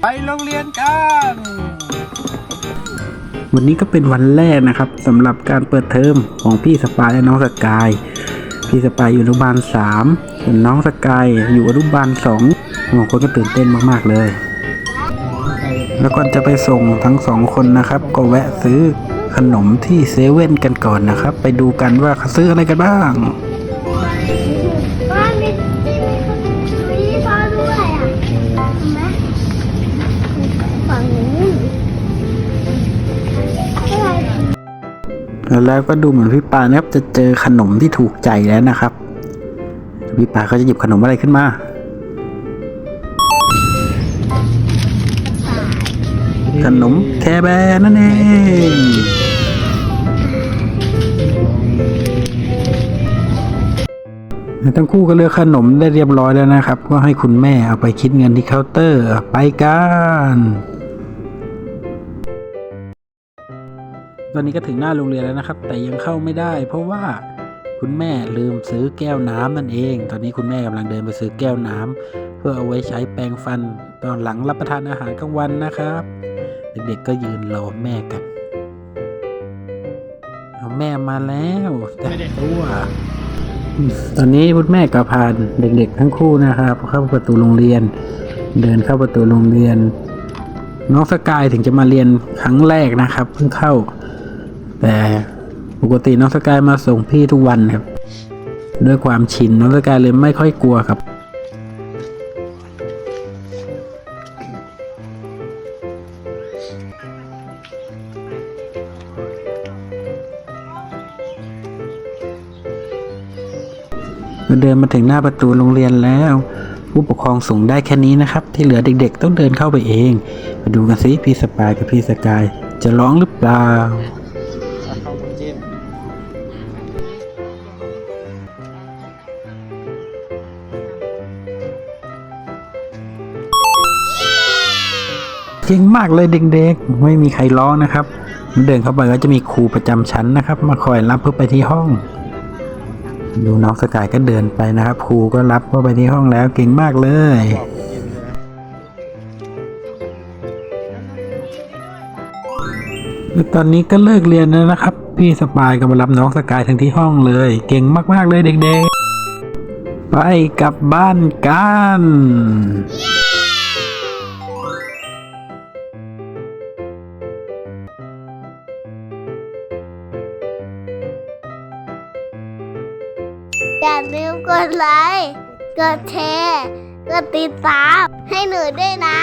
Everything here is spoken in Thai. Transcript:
ไปโรงเรียนกัน วันนี้ก็เป็นวันแรกนะครับสำหรับการเปิดเทอมของพี่สปายและน้องสกาย พี่สปายอยู่อนุบาลสามส่วนน้องสกายอยู่อนุบาลสองบางคนก็ตื่นเต้นมากๆเลย แล้วก่อนจะไปส่งทั้งสองคนนะครับ ก็แวะซื้อขนมที่เซเว่นกันก่อนนะครับ ไปดูกันว่าเขาซื้ออะไรกันบ้าง แล้วก็ดูเหมือนพี่ปานะครับจะเจอขนมที่ถูกใจแล้วนะครับ พี่ปาเขาจะหยิบขนมอะไรขึ้นมาขนมแคแบร์นั่นเองทั้งคู่ก็เลือกขนมได้เรียบร้อยแล้วนะครับ ก็ให้คุณแม่เอาไปคิดเงินที่เคาน์เตอร์ไปกัน ตอนนี้ก็ถึงหน้าโรงเรียนแล้วนะครับ แต่ยังเข้าไม่ได้ เพราะว่าคุณแม่ลืมซื้อแก้วน้ำนั่นเอง ตอนนี้คุณแม่กำลังเดินไปซื้อแก้วน้ำเพื่อเอาไว้ใช้แปรงฟันตอนหลังรับประทานอาหารกลางวันนะครับ เด็กๆก็ยืนรอแม่กันเอาแม่มาแล้วแต่ตัวตอนนี้คุณแม่ก็พาเด็กๆทั้งคู่นะครับเข้าประตูโรงเรียน เดินเข้าประตูโรงเรียน น้องสกายถึงจะมาเรียนครั้งแรกนะครับ เพิ่งเข้า แต่ปกติน้องสกายมาส่งพี่ทุกวันครับ ด้วยความชินน้องสกายเลยไม่ค่อยกลัวครับ เดินมาถึงหน้าประตูโรงเรียนแล้ว ผู้ปกครองส่งได้แค่นี้นะครับ ที่เหลือเด็กๆ ต้องเดินเข้าไปเอง มาดูกันสิพี่สปายกับพี่สกายจะร้องหรือเปล่า เก่งมากเลยเด็กๆ ไม่มีใครร้องนะครับ เดินเข้าไปก็จะมีครูประจำชั้นนะครับ มาคอยรับเพื่อไปที่ห้อง ดูน้องสกายก็เดินไปนะครับ ครูก็รับเข้าไปที่ห้องแล้วเก่งมากเลยตอนนี้ก็เลิกเรียนแล้วนะครับ พี่สปายก็มารับน้องสกายถึงที่ห้องเลย เก่งมากๆเลยเด็กๆ ไปกลับบ้านกัน อย่าลืมกดไลค์ กดแชร์ กดติดตามให้หนูด้วยนะ